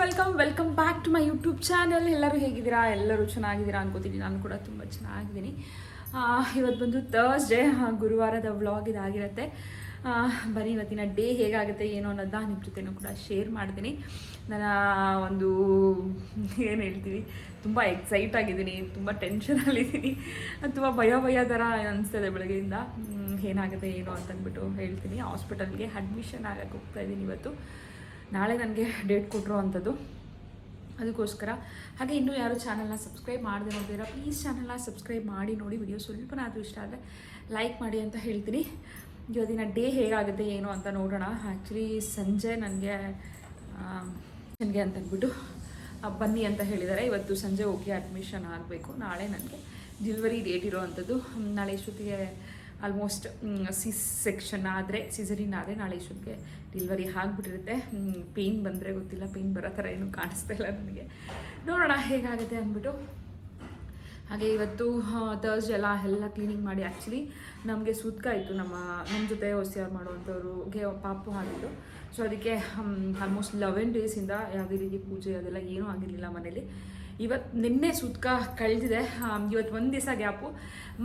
Welcome welcome back to my YouTube channel ಎಲ್ಲರೂ ಹೇಗಿದ್ದೀರಾ? ಎಲ್ಲರೂ ಚೆನ್ನಾಗಿದ್ದೀರಾ ಅನ್ಕೋತೀನಿ. ನಾನು ಕೂಡ ತುಂಬ ಚೆನ್ನಾಗಿದ್ದೀನಿ. ಇವತ್ತು ಬಂದು ತರ್ಸ್ಡೇ ಗುರುವಾರದ ವ್ಲಾಗ್ ಇದಾಗಿರುತ್ತೆ. ಬರೀ ಇವತ್ತಿನ ಡೇ ಹೇಗಾಗುತ್ತೆ, ಏನೋ ಅನ್ನೋದನ್ನ ನಿಮ್ಮ ಜೊತೆನೂ ಕೂಡ ಶೇರ್ ಮಾಡ್ತೀನಿ. ನನ್ನ ಒಂದು, ಏನು ಹೇಳ್ತೀವಿ, ತುಂಬ ಎಕ್ಸೈಟ್ ಆಗಿದ್ದೀನಿ, ತುಂಬ ಟೆನ್ಷನಲ್ಲಿದ್ದೀನಿ ತುಂಬ ಭಯ ಭಯ ಥರ ಅನಿಸ್ತದೆ ಬೆಳಗ್ಗೆಯಿಂದ. ಏನಾಗುತ್ತೆ, ಏನೋ ಅಂತಂದ್ಬಿಟ್ಟು ಹೇಳ್ತೀನಿ. ಹಾಸ್ಪಿಟಲ್ಗೆ ಅಡ್ಮಿಷನ್ ಆಗಕ್ಕೆ ಹೋಗ್ತಾ ಇದ್ದೀನಿ ಇವತ್ತು. ನಾಳೆ ನನಗೆ ಡೇಟ್ ಕೊಟ್ಟರು ಅಂಥದ್ದು. ಅದಕ್ಕೋಸ್ಕರ. ಹಾಗೆ ಇನ್ನೂ ಯಾರು ಚಾನಲ್ನ ಸಬ್ಸ್ಕ್ರೈಬ್ ಮಾಡದೆ ನೋಡಿದಿರ ಪ್ಲೀಸ್ ಚಾನಲ್ನ ಸಬ್ಸ್ಕ್ರೈಬ್ ಮಾಡಿ, ನೋಡಿ ವಿಡಿಯೋ ಸ್ವಲ್ಪನಾದರೂ ಇಷ್ಟ ಆದರೆ ಲೈಕ್ ಮಾಡಿ ಅಂತ ಹೇಳ್ತೀನಿ. ಇವತ್ತಿನ ಡೇ ಹೇಗಾಗುತ್ತೆ, ಏನು ಅಂತ ನೋಡೋಣ. ಆ್ಯಕ್ಚುಲಿ ಸಂಜೆ ನನಗೆ ನನಗೆ ಅಂತಂದ್ಬಿಟ್ಟು ಅಂದ್ಬಿಟ್ಟು ಬನ್ನಿ ಅಂತ ಹೇಳಿದ್ದಾರೆ. ಇವತ್ತು ಸಂಜೆ ಹೋಗಿ ಅಡ್ಮಿಷನ್ ಆಗಬೇಕು. ನಾಳೆ ನನಗೆ ಡೆಲಿವರಿ ಡೇಟ್ ಇರೋವಂಥದ್ದು ನಾಳೆ ಇಷ್ಟೊತ್ತಿಗೆ ಆಲ್ಮೋಸ್ಟ್ ಸಿ ಸೆಕ್ಷನ್ ಆದರೆ ಸಿಸರಿನ್ ಆದರೆ ನಾಳೆ ಇಷ್ಟೊತ್ತಿಗೆ ಡಿಲ್ವರಿ ಆಗಿಬಿಟ್ಟಿರುತ್ತೆ. ಪೇಯ್ನ್ ಬಂದರೆ ಗೊತ್ತಿಲ್ಲ ಪೇಯ್ನ್ ಬರೋ ಥರ ಏನೂ ಕಾಣಿಸ್ತಾ ಇಲ್ಲ ನನಗೆ. ನೋಡೋಣ ಹೇಗಾಗುತ್ತೆ ಅಂದ್ಬಿಟ್ಟು. ಹಾಗೆ ಇವತ್ತು ಥರ್ಸ್ಡೇ ಎಲ್ಲ ಎಲ್ಲ ಕ್ಲೀನಿಂಗ್ ಮಾಡಿ ಆ್ಯಕ್ಚುಲಿ ನಮಗೆ ಸುತ್ಕ ನಮ್ಮ ನಮ್ಮ ಜೊತೆ ಹೊಸಿಯಾರು ಮಾಡುವಂಥವ್ರಿಗೆ ಪಾಪು ಆಗಿದ್ದು. ಸೊ ಅದಕ್ಕೆ ಆಲ್ಮೋಸ್ಟ್ ಲೆವೆನ್ ಡೇಸಿಂದ ಯಾವುದೇ ರೀತಿ ಪೂಜೆ ಅದೆಲ್ಲ ಏನೂ ಆಗಿರಲಿಲ್ಲ ಮನೇಲಿ. ಇವತ್ತು ನಿನ್ನೆ ಸುತ್ಕ ಕಳೆದಿದೆ. ಇವತ್ತು ಒಂದು ದಿವಸ ಗ್ಯಾಪು.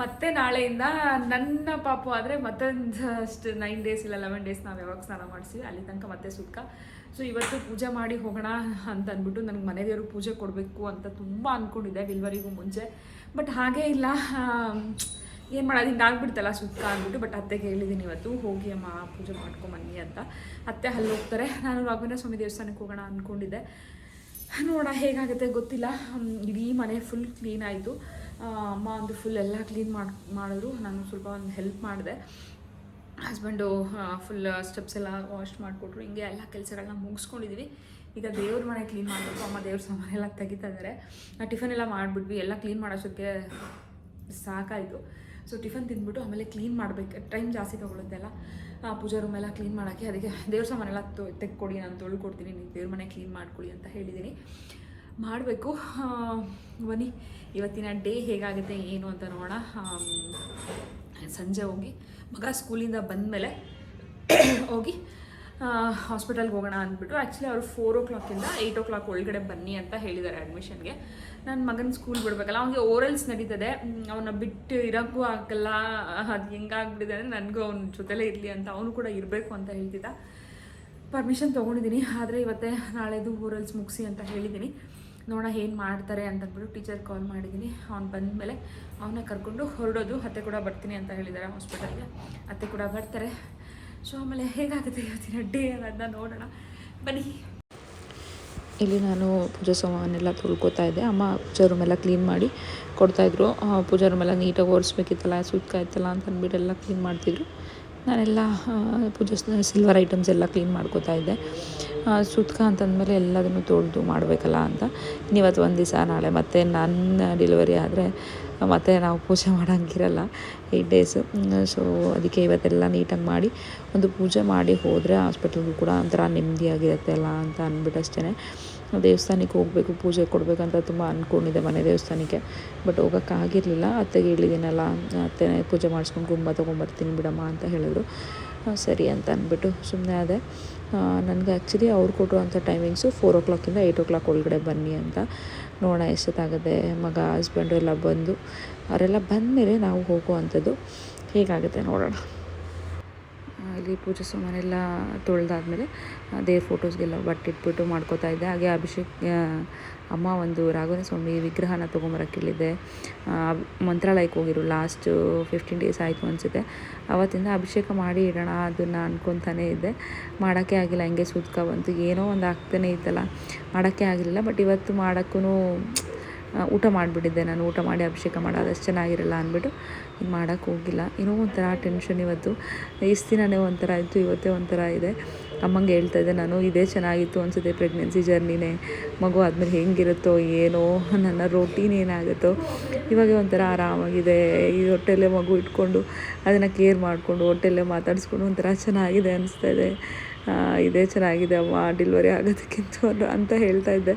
ಮತ್ತೆ ನಾಳೆಯಿಂದ ನನ್ನ ಪಾಪು ಆದರೆ ಮತ್ತೊಂದು ಅಷ್ಟು ನೈನ್ ಡೇಸ್ ಇಲ್ಲ ಲೆವೆನ್ ಡೇಸ್ ನಾವು ಯಾವಾಗ ಸ್ನಾನ ಮಾಡಿಸಿ ಅಲ್ಲಿ ತನಕ ಮತ್ತೆ ಸುತ್ಕ ಸೊ ಇವತ್ತು ಪೂಜೆ ಮಾಡಿ ಹೋಗೋಣ ಅಂತ ಅಂದ್ಬಿಟ್ಟು ನನಗೆ ಮನೆ ದೇವರು ಪೂಜೆ ಕೊಡಬೇಕು ಅಂತ ತುಂಬ ಅಂದ್ಕೊಂಡಿದ್ದೆ ಡೆಲಿವರಿಗೂ ಮುಂಚೆ. ಬಟ್ ಹಾಗೇ ಇಲ್ಲ. ಏನು ಮಾಡೋದು ಹಿಂಗೆ ಆಗ್ಬಿಡ್ತಲ್ಲ ಸುತ್ತ ಅಂದ್ಬಿಟ್ಟು ಬಟ್ ಅತ್ತೆಗೆ ಹೇಳಿದ್ದೀನಿ ಇವತ್ತು, ಹೋಗಿ ಅಮ್ಮ ಪೂಜೆ ಮಾಡ್ಕೊಂಬನ್ನಿ ಅಂತ. ಅತ್ತೆ ಅಲ್ಲಿ ಹೋಗ್ತಾರೆ. ನಾನು ರಾಘವೇಂದ್ರ ಸ್ವಾಮಿ ದೇವಸ್ಥಾನಕ್ಕೆ ಹೋಗೋಣ ಅಂದ್ಕೊಂಡಿದ್ದೆ ನೋಡೋಣ ಹೇಗಾಗುತ್ತೆ ಗೊತ್ತಿಲ್ಲ. ಇಡೀ ಮನೆ ಫುಲ್ ಕ್ಲೀನ್ ಆಯಿತು. ಅಮ್ಮ ಒಂದು ಫುಲ್ ಎಲ್ಲ ಕ್ಲೀನ್ ಮಾಡಿ, ಮಾಡಿದ್ರು. ನಾನು ಸ್ವಲ್ಪ ಒಂದು ಹೆಲ್ಪ್ ಮಾಡಿದೆ. ಹಸ್ಬೆಂಡು ಫುಲ್ ಸ್ಟೆಪ್ಸ್ ಎಲ್ಲ ವಾಶ್ ಮಾಡಿಕೊಟ್ರು. ಹಿಂಗೆ ಎಲ್ಲ ಕೆಲಸಗಳನ್ನ ಮುಗಿಸ್ಕೊಂಡಿದ್ದೀವಿ ಈಗ ದೇವ್ರ ಮನೆ ಕ್ಲೀನ್ ಮಾಡಬೇಕು. ಅಮ್ಮ ದೇವ್ರ ಸಾಮಾನೆಲ್ಲ ತೆಗಿತಾ ಇದ್ದಾರೆ ಟಿಫನ್ ಎಲ್ಲ ಮಾಡಿಬಿಟ್ವಿ. ಎಲ್ಲ ಕ್ಲೀನ್ ಮಾಡೋಷ್ಟಕ್ಕೆ ಸಾಕಾಯಿತು. ಸೊ ಟಿಫನ್ ತಿಂದ್ಬಿಟ್ಟು ಆಮೇಲೆ ಕ್ಲೀನ್ ಮಾಡಬೇಕು. ಟೈಮ್ ಜಾಸ್ತಿ ತೊಗೊಳುತ್ತೆಲ್ಲ ಪೂಜಾ ರೂಮ್ ಎಲ್ಲ ಕ್ಲೀನ್ ಮಾಡೋಕ್ಕೆ ಅದಕ್ಕೆ ದೇವ್ರ ಸಾಮಾನೆಲ್ಲ ತೊ, ತೆಕ್ಕೊಡಿ, ನಾನು ತೊಳ್ಕೊಡ್ತೀನಿ ನೀವು ದೇವ್ರ ಮನೆ ಕ್ಲೀನ್ ಮಾಡ್ಕೊಳ್ಳಿ ಅಂತ ಹೇಳಿದ್ದೀನಿ. ಮಾಡಬೇಕು. ಬನ್ನಿ. ಇವತ್ತಿನ ಡೇ ಹೇಗಾಗುತ್ತೆ, ಏನು ಅಂತ ನೋಡೋಣ. ಸಂಜೆ ಹೋಗಿ. ಮಗ ಸ್ಕೂಲಿಂದ ಬಂದಮೇಲೆ ಹೋಗಿ ಹಾಸ್ಪಿಟಲ್ಗೆ ಹೋಗೋಣ ಅಂದ್ಬಿಟ್ಟು ಆ್ಯಕ್ಚುಲಿ ಅವರು ಫೋರ್ ಓ ಕ್ಲಾಕಿಂದ ಏಯ್ಟ್ ಓ ಕ್ಲಾಕ್ ಒಳಗಡೆ ಬನ್ನಿ ಅಂತ ಹೇಳಿದ್ದಾರೆ ಅಡ್ಮಿಷನ್ಗೆ ನನ್ನ ಮಗನ ಸ್ಕೂಲ್ ಬಿಡಬೇಕಲ್ಲ, ಅವನಿಗೆ ಓರಲ್ಸ್ ನಡೀತದೆ. ಅವನ್ನ ಬಿಟ್ಟು ಇರೋಕ್ಕೂ ಆಗಲ್ಲ. ಅದು ಹೆಂಗಾಗ್ಬಿಟ್ಟಿದೆ ಅಂದರೆ ನನಗೂ ಅವನ ಜೊತೆಲೇ ಇರಲಿ ಅಂತ ಅವನು ಕೂಡ ಇರಬೇಕು ಅಂತ ಹೇಳ್ತಿದ್ದ. ಪರ್ಮಿಷನ್ ತೊಗೊಂಡಿದ್ದೀನಿ, ಆದರೆ ಇವತ್ತೇ ನಾಳೆದು ಓರಲ್ಸ್ ಮುಗಿಸಿ ಅಂತ ಹೇಳಿದ್ದೀನಿ. ನೋಡೋಣ ಏನು ಮಾಡ್ತಾರೆ ಅಂತಂದ್ಬಿಟ್ಟು ಟೀಚರ್ ಕಾಲ್ ಮಾಡಿದ್ದೀನಿ. ಅವ್ನು ಬಂದಮೇಲೆ ಅವನ್ನ ಕರ್ಕೊಂಡು ಹೊರಡೋದು, ಅತ್ತೆ ಕೂಡ ಬರ್ತೀನಿ ಅಂತ ಹೇಳಿದ್ದಾರೆ ಹಾಸ್ಪಿಟಲ್ಗೆ ಅತ್ತೆ ಕೂಡ ಬರ್ತಾರೆ. ಸೊ ಆಮೇಲೆ ಹೇಗಾಗುತ್ತೆ ಇವತ್ತಿನ ಡೇ ಅನ್ನೋದನ್ನ ನೋಡೋಣ. ಬನ್ನಿ. ಇಲ್ಲಿ ನಾನು ಪೂಜಾ ಸಾಮಾನೆಲ್ಲ ತೊಳ್ಕೊತಾ ಇದ್ದೆ. ಅಮ್ಮ ಪೂಜಾ ರೂಮೆಲ್ಲ ಕ್ಲೀನ್ ಮಾಡಿ ಕೊಡ್ತಾಯಿದ್ರು ಪೂಜಾ ರೂಮೆಲ್ಲ ನೀಟಾಗಿ ಒರೆಸ್ಬೇಕಿತ್ತಲ್ಲ ಸುತ್ತ ಇತ್ತಲ್ಲ ಅಂತ ಅಂದ್ಬಿಟ್ಟು ಎಲ್ಲ ಕ್ಲೀನ್ ಮಾಡ್ತಿದ್ರು. ನಾನೆಲ್ಲ ಪೂಜಾ ಸಿಲ್ವರ್ ಐಟಮ್ಸ್ ಎಲ್ಲ ಕ್ಲೀನ್ ಮಾಡ್ಕೋತಾ ಇದ್ದೆ. ಸುತ್ಕ ಅಂತಂದಮೇಲೆ ಎಲ್ಲದನ್ನು ತೊಳೆದು ಮಾಡಬೇಕಲ್ಲ ಅಂತ. ಇನ್ನಿವತ್ತು ಒಂದು ದಿವಸ ನಾಳೆ ಮತ್ತು ನನ್ನ ಡೆಲಿವರಿ ಆದರೆ ಮತ್ತೆ ನಾವು ಪೂಜೆ ಮಾಡೋಂಗಿರಲ್ಲ ಏಯ್ಟ್ ಡೇಸು ಸೊ ಅದಕ್ಕೆ ಇವತ್ತೆಲ್ಲ ನೀಟಾಗಿ ಮಾಡಿ ಒಂದು ಪೂಜೆ ಮಾಡಿ ಹೋದರೆ ಹಾಸ್ಪಿಟಲ್ಗೂ ಕೂಡ ಒಂಥರ ನೆಮ್ಮದಿಯಾಗಿರುತ್ತೆ ಅಲ್ಲ ಅಂತ ಅಂದ್ಬಿಟ್ಟು ಅಷ್ಟೇ ದೇವಸ್ಥಾನಕ್ಕೆ ಹೋಗಬೇಕು, ಪೂಜೆ ಕೊಡಬೇಕಂತ ತುಂಬ ಅಂದ್ಕೊಂಡಿದ್ದೆ ಮನೆ ದೇವಸ್ಥಾನಕ್ಕೆ. ಬಟ್ ಹೋಗೋಕ್ಕಾಗಿರಲಿಲ್ಲ ಅತ್ತೆಗೆ ಹೇಳಿದ್ದೀನಲ್ಲ ಅತ್ತೆ ಪೂಜೆ ಮಾಡಿಸ್ಕೊಂಡು ಗುಂಬ ತೊಗೊಂಬರ್ತೀನಿ ಬಿಡಮ್ಮ ಅಂತ ಹೇಳಿದ್ರು. ಸರಿ ಅಂತ ಅಂದ್ಬಿಟ್ಟು ಸುಮ್ಮನೆ ಅದೇ ನನಗೆ ಆ್ಯಕ್ಚುಲಿ ಅವ್ರು ಕೊಟ್ಟಿರುವಂಥ ಟೈಮಿಂಗ್ಸು ಫೋರ್ ಓ ಕ್ಲಾಕಿಂದ ಏಯ್ಟ್ ಓ ಕ್ಲಾಕ್ ಒಳಗಡೆ ಬನ್ನಿ ಅಂತ. ನೋಡೋಣ ಎಷ್ಟೊತ್ತಾಗುತ್ತೆ ಮಗ ಹಸ್ಬೆಂಡು ಎಲ್ಲ ಬಂದು ಅವರೆಲ್ಲ ಬಂದಮೇಲೆ ನಾವು ಹೋಗುವಂಥದ್ದು ಹೇಗಾಗುತ್ತೆ ನೋಡೋಣ. ಇಲ್ಲಿ ಪೂಜೆ ಸಾಮಾನೆಲ್ಲ ತೊಳೆದಾದ್ಮೇಲೆ ದೇವ್ರ ಫೋಟೋಸ್ಗೆಲ್ಲ ಬಟ್ಟೆ ಇಟ್ಬಿಟ್ಟು ಮಾಡ್ಕೋತಾ ಇದ್ದೆ. ಹಾಗೆ ಅಭಿಷೇಕ್ ಅಮ್ಮ ಒಂದು ರಾಘವೇಂದ್ರ ಸ್ವಾಮಿ ವಿಗ್ರಹನ ತೊಗೊಂಬರಕ್ಕೆ ಹೇಳಿದ್ದೆ ಮಂತ್ರಾಲಯಕ್ಕೆ ಹೋಗಿರು. ಲಾಸ್ಟು ಫಿಫ್ಟೀನ್ ಡೇಸ್ ಆಯಿತು ಅನಿಸುತ್ತೆ. ಅವತ್ತಿಂದ ಅಭಿಷೇಕ ಮಾಡಿ ಇಡೋಣ, ಅದನ್ನು ಅನ್ಕೊತಾನೇ ಇದ್ದೆ. ಮಾಡೋಕ್ಕೆ ಆಗಿಲ್ಲ. ಹಂಗೆ ಸುತ್ಕ ಬಂತು. ಏನೋ ಒಂದು ಆಗ್ತಾನೇ ಇತ್ತಲ್ಲ. ಮಾಡೋಕ್ಕೆ ಆಗಿರಲಿಲ್ಲ. ಬಟ್ ಇವತ್ತು ಮಾಡೋಕ್ಕೂ ಊಟ ಮಾಡಿಬಿಟ್ಟಿದ್ದೆ ನಾನು. ಊಟ ಮಾಡಿ ಅಭಿಷೇಕ ಮಾಡೋದು ಅಷ್ಟು ಚೆನ್ನಾಗಿರಲ್ಲ ಅಂದ್ಬಿಟ್ಟು ಮಾಡೋಕ್ಕೆ ಹೋಗಿಲ್ಲ. ಏನೋ ಒಂಥರ ಟೆನ್ಷನ್ ಇವತ್ತು. ಇಷ್ಟು ದಿನವೇ ಒಂಥರ ಇತ್ತು ಇವತ್ತೇ ಒಂಥರ ಇದೆ. ಅಮ್ಮಂಗೆ ಹೇಳ್ತಾ ಇದ್ದೆ, ನಾನು ಇದೇ ಚೆನ್ನಾಗಿತ್ತು ಅನಿಸುತ್ತೆ ಪ್ರೆಗ್ನೆನ್ಸಿ ಜರ್ನಿನೇ ಮಗು ಆದಮೇಲೆ ಹೆಂಗಿರುತ್ತೋ, ಏನೋ ನನ್ನ ರೊಟೀನ್ ಏನಾಗುತ್ತೋ. ಇವಾಗ ಒಂಥರ ಆರಾಮಾಗಿದೆ. ಈ ಹೊಟ್ಟೆಲ್ಲೇ ಮಗು ಇಟ್ಕೊಂಡು ಅದನ್ನು ಕೇರ್ ಮಾಡಿಕೊಂಡು, ಹೊಟ್ಟೆಲ್ಲೇ ಮಾತಾಡಿಸ್ಕೊಂಡು ಒಂಥರ ಚೆನ್ನಾಗಿದೆ ಅನಿಸ್ತಾ ಇದೆ. ಇದೇ ಚೆನ್ನಾಗಿದೆ ಅಮ್ಮ ಡಿಲ್ವರಿ ಆಗೋದಕ್ಕಿಂತ ಅಂತ ಹೇಳ್ತಾ ಇದ್ದೆ.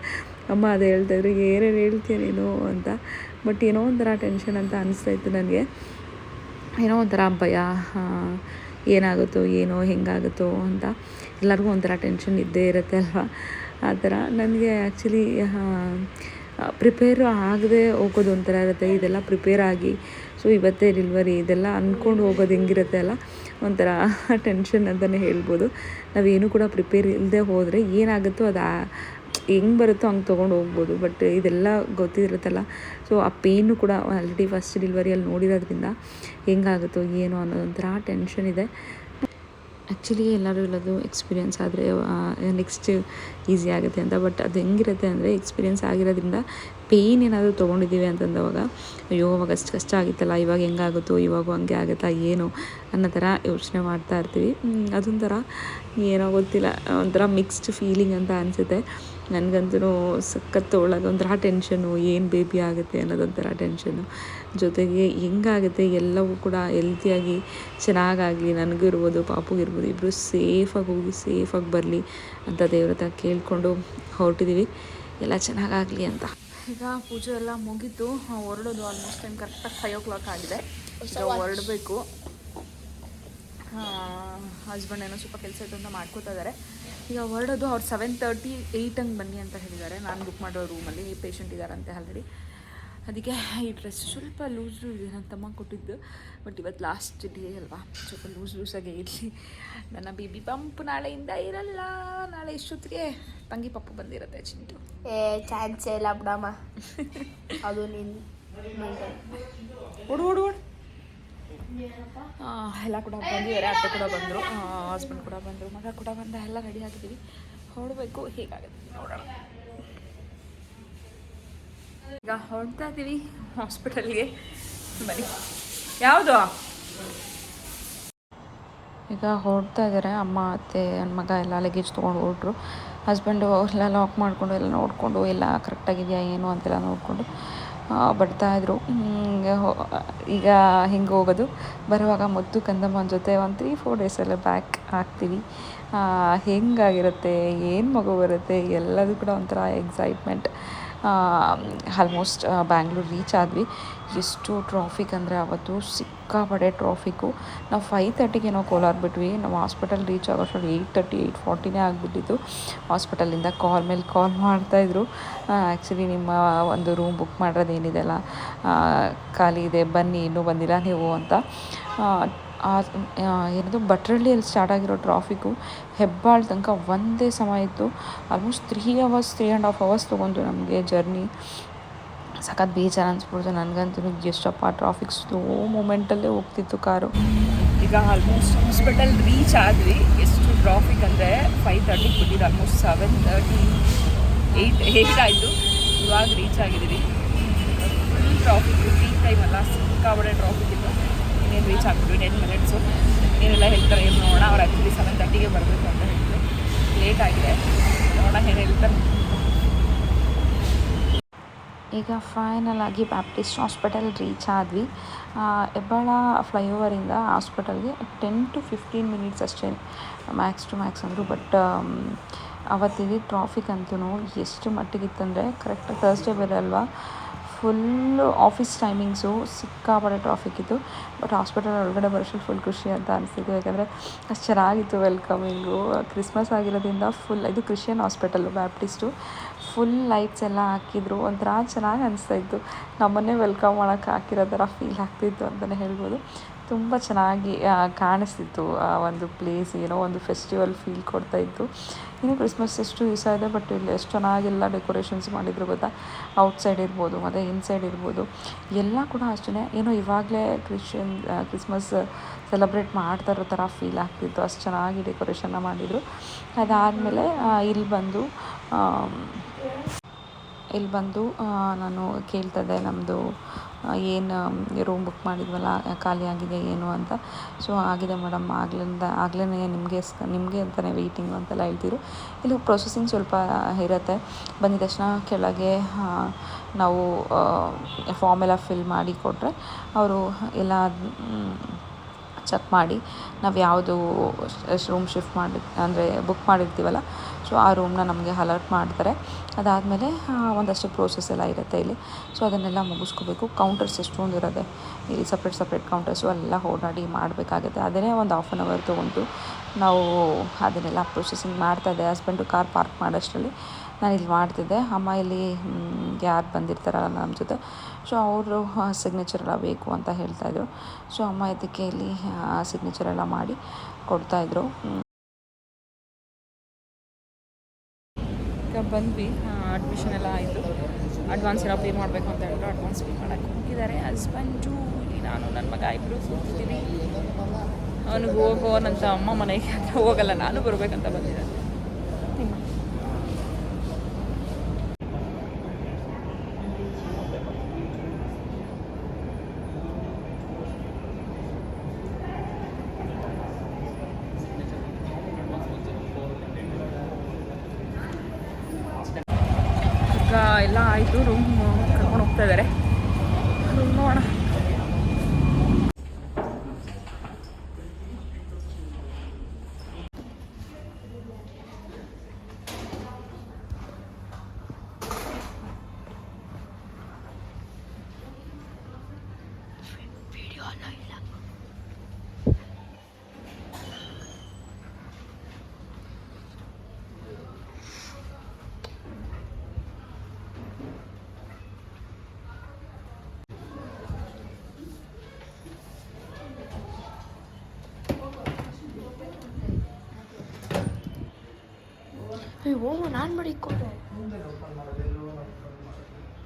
ಅಮ್ಮ ಅದೇ ಹೇಳ್ತಾಯಿದ್ರು ಏನೇನು ಹೇಳ್ತೀಯ ನೀನು? ಅಂತ. ಬಟ್ ಏನೋ ಒಂಥರ ಟೆನ್ಷನ್ ಅಂತ ಅನಿಸ್ತಾ ಇತ್ತು ನನಗೆ. ಏನೋ ಒಂಥರ ಭಯ ಏನಾಗುತ್ತೋ, ಏನೋ, ಹೆಂಗಾಗುತ್ತೋ ಅಂತ. ಎಲ್ಲರಿಗೂ ಒಂಥರ ಟೆನ್ಷನ್ ಇದ್ದೇ ಇರುತ್ತೆ ಅಲ್ವಾ? ಆ ಥರ. ನನಗೆ ಆ್ಯಕ್ಚುಲಿ ಪ್ರಿಪೇರ್ ಆಗದೆ ಹೋಗೋದು ಒಂಥರ ಇರುತ್ತೆ. ಇದೆಲ್ಲ ಪ್ರಿಪೇರ್ ಆಗಿ ಸೊ ಇವತ್ತೇ ಡೆಲಿವರಿ ಇದೆಲ್ಲ ಅಂದ್ಕೊಂಡು ಹೋಗೋದು ಹೆಂಗಿರುತ್ತೆ ಅಲ್ಲ? ಒಂಥರ ಟೆನ್ಷನ್ ಅಂತಲೇ ಹೇಳ್ಬೋದು. ನಾವೇನು ಕೂಡ ಪ್ರಿಪೇರ್ ಇಲ್ಲದೆ ಹೋದರೆ ಏನಾಗುತ್ತೋ ಅದು ಹೆಂಗೆ ಬರುತ್ತೋ ಹಂಗೆ ತೊಗೊಂಡು ಹೋಗ್ಬೋದು ಬಟ್ ಇದೆಲ್ಲ ಗೊತ್ತಿರುತ್ತಲ್ಲ. ಸೊ ಆ ಪೇನು ಕೂಡ ಆಲ್ರೆಡಿ ಫಸ್ಟ್ ಡಿಲ್ವರಿಯಲ್ಲಿ ನೋಡಿರೋದ್ರಿಂದ ಹೆಂಗಾಗುತ್ತೋ, ಏನು ಅನ್ನೋದೊಂಥರ ಟೆನ್ಷನ್ ಇದೆ. ಆ್ಯಕ್ಚುಲಿ ಎಲ್ಲರೂ ಇಲ್ಲದು ಎಕ್ಸ್ಪೀರಿಯೆನ್ಸ್ ಆದರೆ ನೆಕ್ಸ್ಟ್ ಈಸಿ ಆಗುತ್ತೆ ಅಂತ ಬಟ್ ಅದು ಹೆಂಗಿರುತ್ತೆ ಅಂದರೆ ಎಕ್ಸ್ಪೀರಿಯೆನ್ಸ್ ಆಗಿರೋದ್ರಿಂದ ಪೇಯ್ನ್ ಏನಾದರೂ ತೊಗೊಂಡಿದ್ದೀವಿ ಅಂತಂದವಾಗ, ಅಯ್ಯೋ, ಅವಾಗ ಅಷ್ಟು ಕಷ್ಟ ಆಗಿತ್ತಲ್ಲ, ಇವಾಗ ಹೆಂಗಾಗುತ್ತೋ, ಇವಾಗೂ ಹಂಗೆ ಆಗುತ್ತಾ, ಏನು ಅನ್ನೋ ಥರ ಯೋಚನೆ ಮಾಡ್ತಾ ಇರ್ತೀವಿ. ಅದೊಂಥರ ಏನೋ ಗೊತ್ತಿಲ್ಲ, ಒಂಥರ ಮಿಕ್ಸ್ಡ್ ಫೀಲಿಂಗ್ ಅಂತ ಅನಿಸುತ್ತೆ. ನನಗಂತೂ ಸಖತ್ತು ಒಳಗೆ ಒಂಥರ ಟೆನ್ಷನು ಏನು ಬೇಬಿ ಆಗುತ್ತೆ ಅನ್ನೋದೊಂಥರ ಟೆನ್ಷನು ಜೊತೆಗೆ ಹೆಂಗಾಗುತ್ತೆ ಎಲ್ಲವೂ ಕೂಡ ಹೆಲ್ತಿಯಾಗಿ ಚೆನ್ನಾಗಾಗಲಿ ನನಗೂ ಇರ್ಬೋದು ಪಾಪುಗೂ ಇರ್ಬೋದು ಇಬ್ಬರು ಸೇಫಾಗಿ ಹೋಗಿ ಸೇಫಾಗಿ ಬರಲಿ ಅಂತ ದೇವ್ರ ಹತ್ರ ಕೇಳಿಕೊಂಡು ಹೊರಟಿದ್ದೀವಿ ಎಲ್ಲ ಚೆನ್ನಾಗಾಗಲಿ ಅಂತ. ಈಗ ಪೂಜೆ ಎಲ್ಲ ಮುಗೀತು. ಹೊರಡೋದು ಆಲ್ಮೋಸ್ಟ್ ಟೈಮ್ ಕರೆಕ್ಟಾಗಿ ಫೈವ್ ಓ ಕ್ಲಾಕ್ ಆಗಿದೆ. ಹೊರಡಬೇಕು. ಹಸ್ಬೆಂಡ್ ಏನೋ ಸ್ವಲ್ಪ ಕೆಲಸ ಇತ್ತು ಅಂತ ಮಾಡ್ಕೋತಾ ಇದ್ದಾರೆ. ಈಗ ಹೊರಡೋದು ಅವ್ರು ಸೆವೆನ್ ತರ್ಟಿ ಏಯ್ಟ್ ಹಂಗೆ ಬನ್ನಿ ಅಂತ ಹೇಳಿದ್ದಾರೆ. ನಾನು ಬುಕ್ ಮಾಡೋ ರೂಮಲ್ಲಿ ಪೇಷಂಟ್ ಇದ್ದಾರಂತೆ ಆಲ್ರೆಡಿ ಅದಕ್ಕೆ ಈ ಡ್ರೆಸ್ ಸ್ವಲ್ಪ ಲೂಸ್ ಲೂಸ್ ಇದೆ ನನ್ನ ತಮ್ಮ ಕೊಟ್ಟಿದ್ದು. ಬಟ್ ಇವತ್ತು ಲಾಸ್ಟ್ ಡೇ ಅಲ್ವಾ? ಸ್ವಲ್ಪ ಲೂಸ್ ಲೂಸಾಗೇ ಇರಲಿ. ನನ್ನ ಬೇಬಿ ಪಂಪ್ ನಾಳೆಯಿಂದ ಇರಲ್ಲ. ನಾಳೆ ಇಷ್ಟೊತ್ತಿಗೆ ತಂಗಿ ಪಪ್ಪು ಬಂದಿರತ್ತೆ ಚಿಂಟು. ಏ ಚಾನ್ಸೇ ಇಲ್ಲ ಬಿಡಮ್ಮ. ಅದು ನಿನ್ನ ಓಡು ಓಡು ಓಡು. ಎಲ್ಲ ಕೂಡ ಬಂದಿದ್ದಾರೆ, ಅತ್ತೆ ಕೂಡ ಬಂದರು ಹಸ್ಬೆಂಡ್ ಕೂಡ ಬಂದರು, ಮಗ ಕೂಡ ಬಂದ, ಎಲ್ಲ ರೆಡಿ ಆಗಿದ್ದೀವಿ. ಹೊರಡಬೇಕು ಹೇಗಾಗುತ್ತೆ ನೋಡೋಣ. ಈಗ ಹೊರಡ್ತಾ ಇದ್ದೀವಿ ಹಾಸ್ಪಿಟಲ್ಗೆ ಬನ್ನಿ. ಯಾವುದು? ಈಗ ಹೊರಡ್ತಾ ಇದ್ದಾರೆ, ಅಮ್ಮ, ಅತ್ತೆ ನನ್ನ ಮಗ ಎಲ್ಲ ಲಗೇಜ್ ತೊಗೊಂಡು ಹೊರಟ್ರು. ಹಸ್ಬೆಂಡು ಎಲ್ಲ ಲಾಕ್ ಮಾಡಿಕೊಂಡು ಎಲ್ಲ ನೋಡಿಕೊಂಡು, ಎಲ್ಲ ಕರೆಕ್ಟಾಗಿದೆಯಾ ಏನು ಅಂತೆಲ್ಲ ನೋಡಿಕೊಂಡು. ಬರ್ತಾಯಿದ್ರು ಈಗ ಹಿಂಗೆ ಹೋಗೋದು. ಬರುವಾಗ ಮುದ್ದು ಕಂದಮ್ಮನ ಜೊತೆ ಒಂದು ತ್ರೀ ಫೋರ್ ಡೇಸೆಲ್ಲ ಬ್ಯಾಕ್ ಆಗ್ತೀವಿ. ಹೆಂಗಾಗಿರುತ್ತೆ, ಏನು ಮಗು ಬರುತ್ತೆ, ಎಲ್ಲದೂ ಕೂಡ ಒಂಥರ ಎಕ್ಸೈಟ್ಮೆಂಟ್ ಆಲ್ಮೋಸ್ಟ್ ಬ್ಯಾಂಗ್ಳೂರು ರೀಚ್ ಆದ್ವಿ. ಎಷ್ಟು ಟ್ರಾಫಿಕ್ ಅಂದರೆ ಅವತ್ತು ಸಿಕ್ಕಾಪಡೆ ಟ್ರಾಫಿಕ್ಕು ನಾವು ಫೈವ್ ತರ್ಟಿಗೇನೋ ಕೋಲಾರ ಬಿಟ್ವಿ. ನಾವು ಹಾಸ್ಪಿಟಲ್ ರೀಚ್ ಆಗೋಷ್ಟರಲ್ಲಿ ಏಯ್ಟ್ ತರ್ಟಿ ಏಯ್ಟ್ ಫಾರ್ಟಿನೇ ಆಗಿಬಿಟ್ಟಿತ್ತು. ಹಾಸ್ಪಿಟಲಿಂದ ಕಾಲ್ ಮೇಲೆ ಕಾಲ್ ಮಾಡ್ತಾಯಿದ್ರು ಆ್ಯಕ್ಚುಲಿ ನಿಮ್ಮ ಒಂದು ರೂಮ್ ಬುಕ್ ಮಾಡಿರೋದೇನಿದೆಲ್ಲ? ಖಾಲಿ ಇದೆ, ಬನ್ನಿ, ಇನ್ನೂ ಬಂದಿಲ್ಲ ನೀವು ಅಂತ. ಏನದು, ಭಟ್ರಳ್ಳಿಯಲ್ಲಿ ಸ್ಟಾರ್ಟ್ ಆಗಿರೋ ಟ್ರಾಫಿಕ್ಕು ಹೆಬ್ಬಾಳ ತನಕ ಒಂದೇ ಸಮಯ ಇತ್ತು. Almost three hours three and half hours ತೊಗೊಂಡು ನಮಗೆ ಜರ್ನಿ ಸಖತ್ ಬೇಜಾರು ಅನ್ಸ್ಬಿಡ್ತು ನನಗಂತೂ. ಎಷ್ಟಪ್ಪ ಟ್ರಾಫಿಕ್ ಸ್ಲೋ ಮೂಮೆಂಟಲ್ಲೇ ಹೋಗ್ತಿತ್ತು ಕಾರು ಈಗ ಆಲ್ಮೋಸ್ಟ್ ಹಾಸ್ಪಿಟಲ್ ರೀಚ್ ಆದ್ವಿ. ಎಷ್ಟು ಟ್ರಾಫಿಕ್ ಅಂದರೆ ಫೈವ್ ತರ್ಟಿಗೆ ಬಿಟ್ಟಿದ್ದು almost seven thirty eight eight ಆಯಿತು. ಇವಾಗ ರೀಚ್ ಆಗಿದ್ದೀವಿ. ಫುಲ್ ಟ್ರಾಫಿಕ್ ಪೀಕ್ ಟೈಮ್ ಅಲ್ಲ. ಸಿಕ್ಕಾಬಡೆ ಟ್ರಾಫಿಕ್ ಇನ್ನೇನು ರೀಚ್ ಆಗ್ಬಿಟ್ವಿ ಟೆನ್ ಮಿನಿಟ್ಸು ಏನೆಲ್ಲ ಹೇಳ್ತಾರೆ ಏನು ನೋಡೋಣ, ಅವ್ರು ಆ್ಯಕ್ಚುಲಿ ಸೆವೆನ್ ತರ್ಟಿಗೆ ಬರಬೇಕು ಅಂತ ಹೇಳಿದ್ರು ಲೇಟ್ ಆಗಿದೆ. ನೋಡೋಣ ಏನು ಹೇಳ್ತಾರೆ. ಈಗ ಫೈನಲ್ ಆಗಿ ಬ್ಯಾಪ್ಟಿಸ್ಟ್ ಹಾಸ್ಪಿಟಲ್ ರೀಚ್ ಆದ್ವಿ. ಹೆಬ್ಬಾಳ ಫ್ಲೈಓವರಿಂದ ಹಾಸ್ಪಿಟಲ್ಗೆ ಟೆನ್ ಟು ಫಿಫ್ಟೀನ್ ಮಿನಿಟ್ಸ್ ಅಷ್ಟೇ ಮ್ಯಾಕ್ಸ್ ಟು ಮ್ಯಾಕ್ಸ್ ಅಂದರು. ಬಟ್ ಅವತ್ತಿದ್ದು ಟ್ರಾಫಿಕ್ ಅಂತೂ ಎಷ್ಟು ಮಟ್ಟಿಗಿತ್ತಂದರೆ ಕರೆಕ್ಟ್ ಥರ್ಸ್ಡೇ ಬೇರೆ ಅಲ್ವಾ? ಫುಲ್ಲು ಆಫೀಸ್ ಟೈಮಿಂಗ್ಸು ಸಿಕ್ಕಾಪಟ್ಟೆ ಟ್ರಾಫಿಕ್ ಇತ್ತು ಬಟ್ ಹಾಸ್ಪಿಟಲ್ ಒಳಗಡೆ ಬರೋಷ್ಟು ಫುಲ್ ಖುಷಿ ಅಂತ ಅನಿಸ್ತಿತ್ತು ಯಾಕಂದರೆ ಅಷ್ಟು ಚೆನ್ನಾಗಿತ್ತು ವೆಲ್ಕಮಿಂಗು ಕ್ರಿಸ್ಮಸ್ ಆಗಿರೋದ್ರಿಂದ ಫುಲ್ ಇದು Christian hospital Baptist full lights ಎಲ್ಲ ಹಾಕಿದ್ರು. ಒಂಥರ ಚೆನ್ನಾಗಿ ಅನಿಸ್ತಾ ಇತ್ತು. ನಮ್ಮನ್ನೇ ವೆಲ್ಕಮ್ ಮಾಡೋಕ್ಕೆ ಹಾಕಿರೋ ಥರ ಫೀಲ್ ಆಗ್ತಿತ್ತು ಅಂತಲೇ ಹೇಳ್ಬೋದು. ತುಂಬ ಚೆನ್ನಾಗಿ ಕಾಣಿಸ್ತಿತ್ತು, ಆ, ಒಂದು ಪ್ಲೇಸ್ ಏನೋ ಒಂದು ಫೆಸ್ಟಿವಲ್ ಫೀಲ್ ಕೊಡ್ತಾ ಇತ್ತು. ಇನ್ನು ಕ್ರಿಸ್ಮಸ್ ಎಷ್ಟು ದಿವಸ ಇದೆ ಬಟ್ ಇಲ್ಲಿ ಎಷ್ಟು ಚೆನ್ನಾಗೆಲ್ಲ ಡೆಕೋರೇಷನ್ಸ್ ಮಾಡಿದ್ರು ಗೊತ್ತಾ? ಔಟ್ಸೈಡ್ ಇರ್ಬೋದು, ಮತ್ತು ಇನ್ಸೈಡ್ ಇರ್ಬೋದು. ಎಲ್ಲ ಕೂಡ ಅಷ್ಟೇ ಏನೋ ಇವಾಗಲೇ ಕ್ರಿಶ್ಚಿಯನ್ ಕ್ರಿಸ್ಮಸ್ ಸೆಲೆಬ್ರೇಟ್ ಮಾಡ್ತಾ ಇರೋ ಥರ ಫೀಲ್ ಆಗ್ತಿತ್ತು. ಅಷ್ಟು ಚೆನ್ನಾಗಿ ಡೆಕೋರೇಷನ್ನ ಮಾಡಿದರು. ಅದಾದಮೇಲೆ ಇಲ್ಲಿ ಬಂದು ಇಲ್ಲಿ ಬಂದು ನಾನು ಕೇಳ್ತಾ ಇದ್ದೆ ನಮ್ಮದು ಏನು ರೂಮ್ ಬುಕ್ ಮಾಡಿದ್ವಲ್ಲ ಖಾಲಿ ಆಗಿದೆ ಏನು ಅಂತ. ಸೊ ಆಗಿದೆ ಮೇಡಮ್ ಆಗ್ಲಿಂದ ಆಗ್ಲೇ ನಿಮಗೆ ನಿಮಗೆ ಅಂತಲೇ ವೆಯ್ಟಿಂಗು ಅಂತೆಲ್ಲ ಹೇಳ್ತಿದ್ರು. ಇಲ್ಲಿ ಪ್ರೊಸೆಸಿಂಗ್ ಸ್ವಲ್ಪ ಇರುತ್ತೆ. ಬಂದಿದ ತಕ್ಷಣ ಕೆಳಗೆ ನಾವು ಫಾರ್ಮ್ ಎಲ್ಲ ಫಿಲ್ ಮಾಡಿ ಕೊಟ್ಟರೆ ಅವರು ಎಲ್ಲ ಚೆಕ್ ಮಾಡಿ. ನಾವು ಯಾವುದು ರೂಮ್ ಶಿಫ್ಟ್ ಮಾಡಿ ಅಂದರೆ ಬುಕ್ ಮಾಡಿರ್ತೀವಲ್ಲ ಸೊ ಆ ರೂಮ್ನ ನಮಗೆ ಅಲರ್ಟ್ ಮಾಡ್ತಾರೆ. ಅದಾದಮೇಲೆ ಒಂದಷ್ಟು ಪ್ರೋಸೆಸ್ ಎಲ್ಲ ಇರುತ್ತೆ ಇಲ್ಲಿ. ಸೊ ಅದನ್ನೆಲ್ಲ ಮುಗಿಸ್ಕೋಬೇಕು. ಕೌಂಟರ್ಸ್ ಎಷ್ಟೊಂದು ಇರುತ್ತೆ. ಇಲ್ಲಿ ಸಪ್ರೇಟ್ ಸಪ್ರೇಟ್ ಕೌಂಟರ್ಸು ಎಲ್ಲ ಓಡಾಡಿ ಮಾಡಬೇಕಾಗುತ್ತೆ. ಅದನ್ನೇ ಒಂದು ಹಾಫ್ ಆನ್ ಅವರ್ ತೊಗೊಂಡು ನಾವು ಅದನ್ನೆಲ್ಲ ಪ್ರೊಸೆಸಿಂಗ್ ಮಾಡ್ತಾಯಿದ್ದೆ ಹಸ್ಬೆಂಡು ಕಾರ್ ಪಾರ್ಕ್ ಮಾಡೋಷ್ಟರಲ್ಲಿ ನಾನು ಇಲ್ಲಿ ಮಾಡ್ತಿದ್ದೆ. ಅಮ್ಮ ಇಲ್ಲಿ ಯಾರು ಬಂದಿರ್ತಾರಲ್ಲ ನಮ್ಮ ಜೊತೆ. ಸೊ ಅವರು ಸಿಗ್ನೇಚರ್ ಎಲ್ಲ ಬೇಕು ಅಂತ ಹೇಳ್ತಾಯಿದ್ರು ಸೊ ಅಮ್ಮ ಇದಕ್ಕೆ ಇಲ್ಲಿ ಸಿಗ್ನೇಚರ್ ಎಲ್ಲ ಮಾಡಿ ಕೊಡ್ತಾಯಿದ್ರು ಬಂದ್ವಿ ಅಡ್ಮಿಷನ್ ಎಲ್ಲ ಆಯಿತು. ಅಡ್ವಾನ್ಸ್ ಏನೋ ಪೇ ಮಾಡಬೇಕು ಅಂತ ಹೇಳಿದ್ರು ಅಡ್ವಾನ್ಸ್ ಪೇ ಮಾಡೋಕ್ಕೆ ಹೋಗಿದ್ದಾರೆ. ಹಸ್ಬೆಂಡು ನಾನು ನನ್ನ ಮಗ ಇಬ್ಬರು ಕೂತಿದ್ದೀವಿ. ಅವನಿಗೆ ಹೋಗೋನಂತ ಅಮ್ಮ ಮನೆಗೆ ಹೋಗಲ್ಲ, ನಾನು ಬರಬೇಕಂತ ಬಂದಿದ್ದಾನೆ ನಿಮ್ಮ ಈಗ ಎಲ್ಲ ಆಯಿತು ರೂಮ್ ಕರ್ಕೊಂಡು ಹೋಗ್ತಾ ಇದ್ದಾರೆ ರೂಮ್ ನೋಡೋಣ ಹೋಗು, ನಾನು ಮಾಡಿಕೊಡು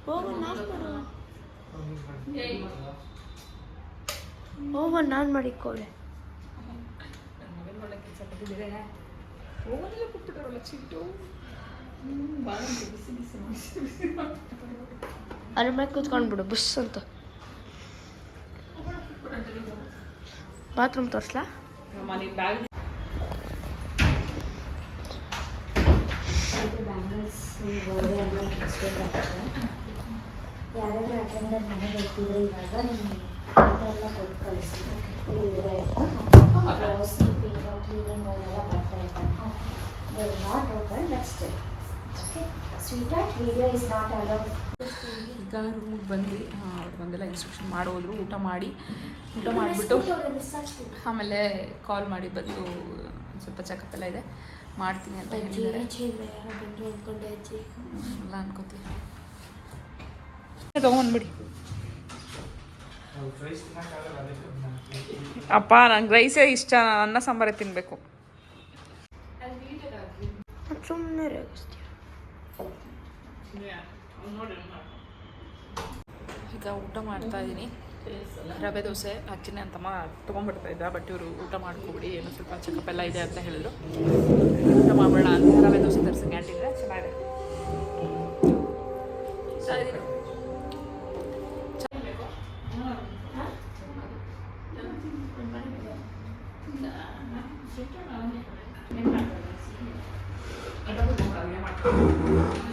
ಹೋಗು, ನಾನು ಮಾಡು. ಹೋಗು, ನಾನು ಅದ್ರ ಮೇಲೆ ಕೂತ್ಕೊಂಡ್ಬಿಡು ಬುಸ್ ಅಂತ. ಬಾತ್ರೂಮ್ ತೋರಿಸ್ಲಾ? ಮನೆ ಎಲ್ಲ ಬರ್ತಾ ನಾಟ್ ನೆಕ್ಸ್ಟ್ ಈಗ ರೂಮಿಗೆ ಬಂದು ಅವ್ರು ಬಂದೆಲ್ಲ ಇನ್ಸ್ಟ್ರಕ್ಷನ್ ಮಾಡೋದ್ರು ಊಟ ಮಾಡಿ ಊಟ ಮಾಡಿಬಿಟ್ಟು ಆಮೇಲೆ ಕಾಲ್ ಮಾಡಿ ಬಂದು ಸ್ವಲ್ಪ ಚೆಕಪ್ ಎಲ್ಲ ಇದೆ ಮಾಡ್ತೀನಿ ಅಂತ ಹೇಳಿದ್ದಾರೆ. ಎಲ್ಲ ಅನ್ಕೋತೀನಿ. ತಗೊಂಡ್ಬಿಡಿ ಅಪ್ಪ ನಂಗೆ ರೈಸೇ ಇಷ್ಟ. ನಾನು ಅನ್ನ ಸಾಂಬಾರೇ ತಿನ್ನಬೇಕು ಸುಮ್ಮನೆ ಈಗ ಊಟ ಮಾಡ್ತಾ ಇದ್ದೀನಿ ರವೆ ದೋಸೆ ಹಾಕ್ತೀನಿ ಅಂತಮ್ಮ ತೊಗೊಂಡ್ಬಿಡ್ತಾ ಇದ್ದ ಬಟ್ ಇವರು ಊಟ ಮಾಡ್ಕೊಬಿಡಿ, ಏನೋ ಸ್ವಲ್ಪ ಚೆಕಪ್ ಎಲ್ಲ ಇದೆ ಅಂತ ಹೇಳಿದ್ರು. ಊಟ ಮಾಡೋಣ ಅಂತ ರವೆ ದೋಸೆ ತರಿಸಿ ಕ್ಯಾಂಟೀನ್ಗೆ ಚೆನ್ನಾಗಿದೆ. Thank ಇದನ್ನೆಲ್ಲ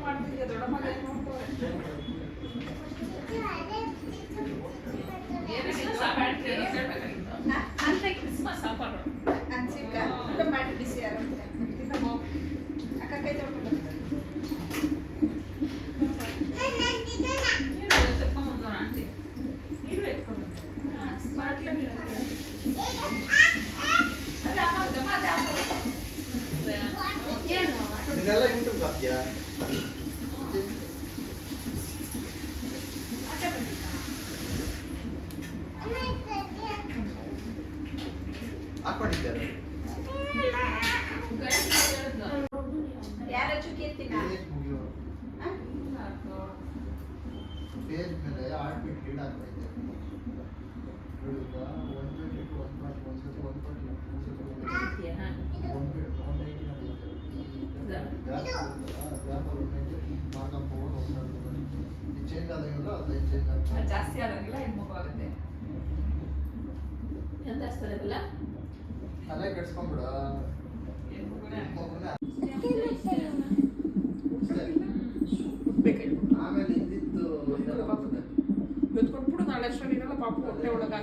ಮಾಡ್ತಿದ್ದೆ ದೊಡ್ಡ ಹಾಕೊಂಡಿದ್ದಾರೆ. ಪೇಜ್ ಮೇಲೆ ಆರ್ಟ್ ಬಿಟ್ ಲೀಡ್ ಆಗ್ತೈತೆ ಟ್ವೆಂಟಿ ಟು ಒಂದು ಸತಿ ಸತಿ ಮಾರ್ಕಪ್ ಇದು ಚೇಂಜ್ ಆದಾಗೆಲ್ಲ ಅದು ಚೇಂಜ್ ಆಗ್ತದೆ ಜಾಸ್ತಿ ಆದಂಗಿಲ್ಲ ಹೆಣ್ಮಗು ಆಗುತ್ತೆ ಎಂತ ಕೆಡ್ಸ್ಕೊಂಬಿಡ ಮಗುನ ಬೇಕಾಯ್ತು ಆಮೇಲೆ ಇದ್ದಿತ್ತು ಇದೆಲ್ಲ ಬರ್ತದೆ. ಇವತ್ತು ಕೊಟ್ಬಿಡು ನಾಳೆ ಅಷ್ಟೊಂದಿರಲ್ಲ ಪಾಪ ಹೊಟ್ಟೆ ಒಳಗೆ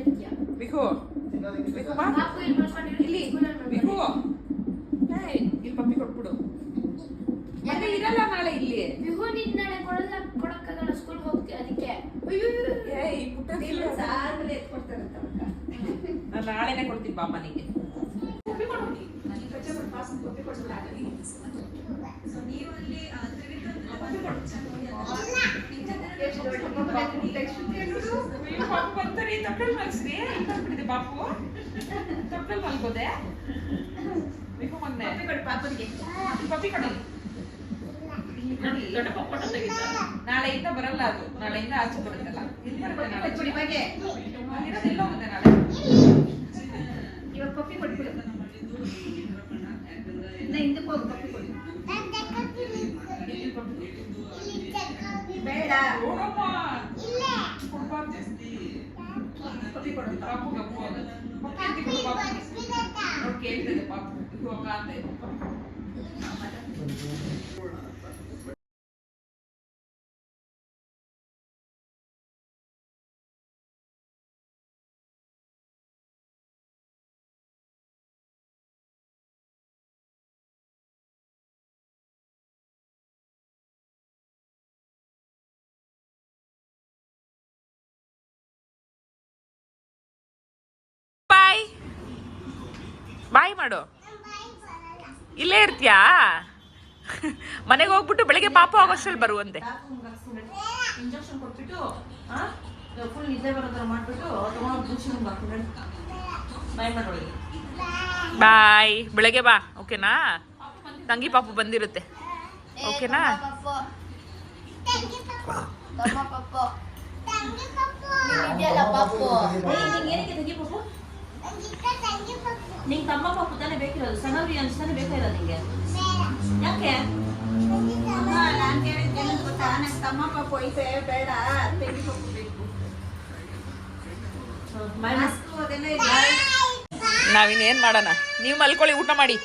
ಇರ್ತೀಯ ಬಿಹು ಬಿಹು ಬಾ ಇಲ್ಲಿ ಮಾಡ್ಕೊಂಡಿರುತ್ತೆ ಇಲ್ಲಿ ಸ್ಕೂಲಲ್ಲಿ ಬಿಹು ಮಾಡ್ಕೊಂಡಿರುತ್ತೆ. ಏಯ್, ಇಲ್ಲಿ ಪಪ್ಪಿ ಕೊಟ್ಬಿಡು ಮತ್ತೆ ಇರಲ್ಲ ನಾಳೆ ಇಲ್ಲಿ ಬಿಹು ನಿನ್ ನಾಳೆ ಕೊಡಲ್ಲ ಕೊಡಕ್ಕಾಗಲ್ಲ ಸ್ಕೂಲ್ಗೆ ಹೋಗ್ತೀಯ ಅದಕ್ಕೆ ಏಯ್ ಪುಟ್ಟ ನಾನು ನಾಳೆನೆ ಕೊಡ್ತೀನಿ ಬಾ ಮನೆಗೆ ಪಪ್ಪಿ ಕೊಡು ನೀ. ನನಗೆ ಕಚ್ಚೆ ಬಿಡು, ಪಾಸ್ ಪಪ್ಪಿ ಕೊಡ್ಸಲ್ಲ ಆಗಲಿ. ಪಪ್ಪಿ ಕೊಡು. ಅಯ್ಯೋ, ಪಾಪು ಬಂತರಿ, ತಪ್ಪಲ್ ಮಲ್ಸ್ರಿ. ಹಿಂಗ್ ಬಂದ್ಬಿಟ್ಟಿದೆ ಪಾಪು. ತಪ್ಪಲ್ ಮಲ್ಗೋದೆ? ಬಿಹು ಮೊನ್ನೆ. ಪಪ್ಪಿ ಕೊಡು. ಇಲ್ಲಿ ಕೊಡಿ. ನಾಳೆಯಿಂದ ಬರಲ್ಲ ಅದು. ನಾಳೆಯಿಂದ ಆಚೆ ಬರುತ್ತಲ್ಲ. ಇಲ್ಲಿ ಬರುತ್ತೆ ನಾಳೆ. ಇರೋದು ಎಲ್ಲ ಹೋಗುತ್ತೆ ನಾಳೆ. ಇವಾಗ ಪಪ್ಪಿ ಕೊಟ್ಬಿಡು. ನಾ ಹಿಂದಕ್ಕೆ ಹೋಗಿ ಪಪ್ಪಿ ಕೊಡು. ಬೇಡ. ನೋಡಮ್ಮ. ಕೊಡ್ಬಾರ್ದು. ಪಪ್ಪಿ ಕೊಡು ಪಾಪು ಗಪ್ಪು ಆಗುತ್ತೆ. ಪಪ್ಪಿ ಅಂತ ಕೊಡು ಪಾಪು. ನೋಡ್ ಕೇಳ್ತದೆ ಪಾಪು. ಹೋಗ ಅಂತ. ಬಾಯ್ ಮಾಡು. ಇಲ್ಲೇ ಇರ್ತೀಯಾ? ಮನೆಗೆ ಹೋಗ್ಬಿಟ್ಟು ಬೆಳಿಗ್ಗೆ ಪಾಪ ಆಗೋಷ್ಟ್ರಲ್ಲಿ ಬರುವಂತೆ. ಬಾಯ್ ಬೆಳಗ್ಗೆ ಬಾ ಓಕೆನಾ? ತಂಗಿ ಪಾಪು ಬಂದಿರುತ್ತೆ. ಓಕೆನಾ? ತಮ್ಮ ನಿಂಗೆ ತಮ್ಮ ಪಾಪು ತಾನೇ ಬೇಕಿರೋದು? ಸಣ್ಣವ್ರಿಗೆ ಅನ್ಸ್ತಾನೆ ಬೇಕಾಗಿರೋದು ನಿಂಗೆ? ಯಾಕೆ? ನಾನು ಕೇಳಿದ್ದೆ ಏನಂತ ಗೊತ್ತಾ? ನಂಗೆ ತಮ್ಮ ಪಾಪ ಐತೆ ಬೇಡ ತೆಗಿ ಪಾಪ ಬೇಕು. ಮಾಸ್ಕು ಅದೆಲ್ಲ ಇದೆ ನಾವಿನ್ನೇನು ಮಾಡೋಣ? ನೀವು ಮಲ್ಕೊಳ್ಳಿ ಊಟ ಮಾಡಿ.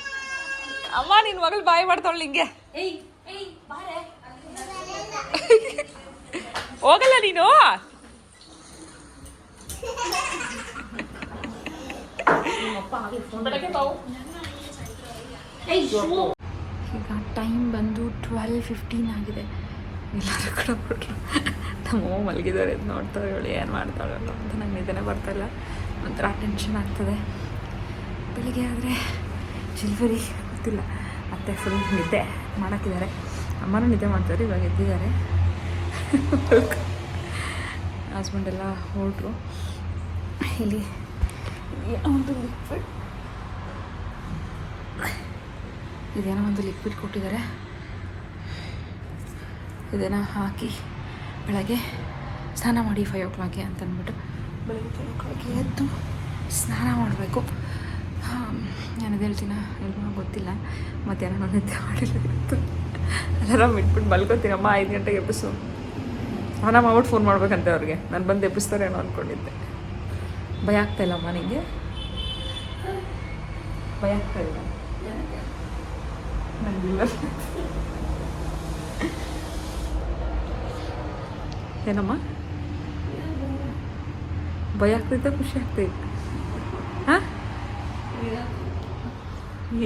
ಅಮ್ಮ ನಿನ್ನ ಮಗಳು ಬಾಯಿ ಮಾಡ್ತಾವಳು ನಿಂಗೆ. ಏಯ್ ಏಯ್ ಬಾರೆ. ಹೋಗಲ್ಲ ನೀನು? ಈಗ ಟೈಮ್ ಬಂದು ಟ್ವೆಲ್ ಫಿಫ್ಟೀನ್ ಆಗಿದೆ. ಎಲ್ಲರೂ ಕೂಡ ನಮ್ಮಮ್ಮ ಮಲಗಿದ್ದಾರೆ. ನೋಡ್ತಾರೆ ಇವಳು ಏನು ಮಾಡ್ತಾಳೆ ಅಂತ. ನಂಗೆ ನಿದ್ದೆನೇ ಬರ್ತಾಯಿಲ್ಲ ಒಂಥರ ಟೆನ್ಷನ್ ಆಗ್ತದೆ. ಬೆಳಿಗ್ಗೆ ಆದರೆ ಜಿಲ್ವರಿ ಗೊತ್ತಿಲ್ಲ. ಅತ್ತೆ ಫುಲ್ ನಿದ್ದೆ ಮಾಡೋಕ್ಕಿದ್ದಾರೆ. ಅಮ್ಮನೂ ನಿದ್ದೆ ಮಾಡ್ತಾರೆ, ಇವಾಗ ಎದ್ದಿದ್ದಾರೆ. ಹಸ್ಬೆಂಡ್ ಎಲ್ಲ ಹೊರಟ್ರು. ಇಲ್ಲಿ ಏನೋ ಒಂದು ಲಿಕ್ವಿಡ್ ಇದೇನೋ ಒಂದು ಲಿಕ್ವಿಡ್ ಕೊಟ್ಟಿದ್ದಾರೆ. ಇದನ್ನು ಹಾಕಿ ಬೆಳಗ್ಗೆ ಸ್ನಾನ ಮಾಡಿ ಫೈವ್ ಓ ಕ್ಲಾಕ್ಗೆ ಅಂತ ಅಂದ್ಬಿಟ್ಟು ಬೆಳಗ್ಗೆ ಫೈವ್ ಓ ಕ್ಲಾಕ್ಗೆ ಎದ್ದು ಸ್ನಾನ ಮಾಡಬೇಕು. ನಾನು ಹೇಳ್ತೀನ? ಎಲ್ರಿಗೂ ಗೊತ್ತಿಲ್ಲ. ಮಧ್ಯಾಹ್ನ ನಾನು ನಿದ್ದೆ ಇವತ್ತು. ಅಲಾರಾಮ್ ಇಟ್ಬಿಟ್ಟು ಮಲ್ಕೋತೀನಮ್ಮ ಐದು ಗಂಟೆಗೆ ಎಬ್ಬಿಸು. ಸ್ನಾನ ಮಾಡ್ಬಿಟ್ಟು ಫೋನ್ ಮಾಡ್ಬೇಕಂತೆ ಅವ್ರಿಗೆ. ನಾನು ಬಂದು ಎಬ್ಬಿಸ್ತಾರೇನೋ ಅಂದ್ಕೊಂಡಿದ್ದೆ ಭಯ ಆಗ್ತಾ ಇಲ್ಲಮ್ಮ ನಿಂಗೆ? ಭಯ ಆಗ್ತಾ ಇಲ್ಲ. ನನಗಿಲ್ಲ ಏನಮ್ಮ? ಭಯ ಆಗ್ತೈತೆ ಖುಷಿ ಆಗ್ತೈತೆ ಹಾಂ?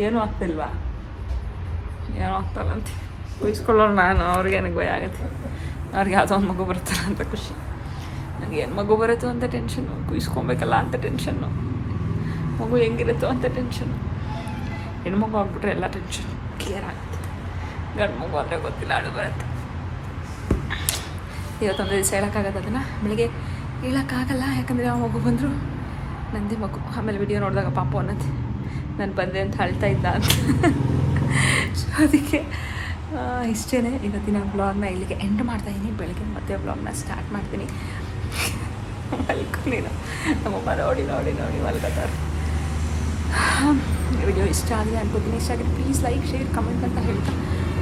ಏನೂ ಆಗ್ತಿಲ್ವಾ ಏನೋ ಆಗ್ತಲ್ಲಂತ ಉಯಿಸ್ಕೊಳ್ಳೋರು ನಾನು, ಅವ್ರಿಗೆ ನನಗೆ ಭಯ ಆಗುತ್ತೆ. ಅವ್ರಿಗೆ ಯಾವುದೋ ಒಂದು ಮಗು ಬರುತ್ತಲ್ಲ ಅಂತ ಖುಷಿ. ನನಗೆ ಏನು ಮಗು ಬರುತ್ತೋ ಅಂತ ಟೆನ್ಷನ್ನು ಕುಯ್ಸ್ಕೊಬೇಕಲ್ಲ ಅಂತ ಟೆನ್ಷನ್ನು ಮಗು ಹೆಂಗಿರುತ್ತೋ ಅಂತ ಟೆನ್ಷನ್ನು ಹೆಣ್ಮಗು ಆಗ್ಬಿಟ್ರೆ ಎಲ್ಲ ಟೆನ್ಷನ್ ಕ್ಲಿಯರ್ ಆಗುತ್ತೆ. ಗಂಡು ಮಗು ಅಂದರೆ ಗೊತ್ತಿಲ್ಲ ಅಳು ಬರುತ್ತೆ. ಇವತ್ತೊಂದು ದಿವಸ ಹೇಳೋಕ್ಕಾಗತ್ತೆ ಅದನ್ನು? ಬೆಳಿಗ್ಗೆ ಹೇಳೋಕ್ಕಾಗಲ್ಲ, ಯಾಕಂದರೆ ಆ ಮಗು ಬಂದರು. ನಂದಿ ಮಗು. ಆಮೇಲೆ ವಿಡಿಯೋ ನೋಡಿದಾಗ ಪಾಪ ಅನ್ನತ್ತೆ. ನಾನು ಬಂದೆ ಅಂತ ಅಳ್ತಾ ಇದ್ದ ಅಂತ. ಸೊ ಅದಕ್ಕೆ ಇಷ್ಟೇ ಇವತ್ತಿನ ಬ್ಲಾಗ್ನ ಇಲ್ಲಿಗೆ ಎಂಡ್ ಮಾಡ್ತಾಯಿದ್ದೀನಿ ಬೆಳಗ್ಗೆ ಮತ್ತೆ ಬ್ಲಾಗ್ನ ಸ್ಟಾರ್ಟ್ ಮಾಡ್ತೀನಿ. ಮಲ್ಕೊ ನೀನು ನಮ್ಮಮ್ಮ ನೋಡಿ ನೋಡಿ ನೋಡಿ ಮಲ್ಕೋತಾರೆ ವಿಡಿಯೋ ಇಷ್ಟ ಆಗಿದೆ ಅನ್ಕೋತೀನಿ. ಇಷ್ಟ ಆಗಿದೆ ಪ್ಲೀಸ್ ಲೈಕ್ ಶೇರ್ ಕಮೆಂಟ್ ಅಂತ ಹೇಳ್ತಾ.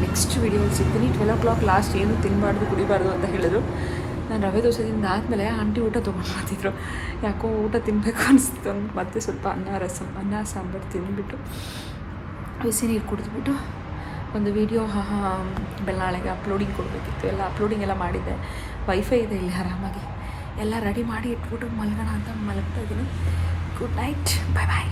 ನೆಕ್ಸ್ಟ್ ವಿಡಿಯೋ ಸಿಗ್ತೀನಿ. ಟ್ವೆಲ್ ಓ ಕ್ಲಾಕ್ ಲಾಸ್ಟ್ ಏನು ತಿನ್ನಬಾರ್ದು ಕುಡಿಬಾರ್ದು ಅಂತ ಹೇಳಿದ್ರು. ನಾನು ರವೆ ದೋಸೆ ಆದಮೇಲೆ ಆಂಟಿ ಊಟ ತೊಗೊಂಡು ಬರ್ತಿದ್ರು ಯಾಕೋ ಊಟ ತಿನ್ನಬೇಕು ಅನಿಸ್ತು ಮತ್ತೆ ಸ್ವಲ್ಪ ಅನ್ನ, ರಸಂ, ಅನ್ನ, ಸಾಂಬಾರು ತಿಂದುಬಿಟ್ಟು ಬಿಸಿ ನೀರು ಕುಡಿದ್ಬಿಟ್ಟು ಒಂದು ವಿಡಿಯೋ ಬೆಳ್ಳಾಳೆಗೆ ಅಪ್ಲೋಡಿಂಗ್ ಕೊಡಬೇಕಿತ್ತು. ಎಲ್ಲ ಅಪ್ಲೋಡಿಂಗ್ ಎಲ್ಲ ಮಾಡಿದ್ದೆ. ವೈಫೈ ಇದೆ ಇಲ್ಲಿ ಆರಾಮಾಗಿ. ಎಲ್ಲ ರೆಡಿ ಮಾಡಿ ಇಟ್ಬಿಟ್ಟು ಮಲ್ಗೋಣ ಅಂತ ಮಲಗ್ತಾ ಇದ್ದೀನಿ. ಗುಡ್ ನೈಟ್ ಬಾಯ್ ಬಾಯ್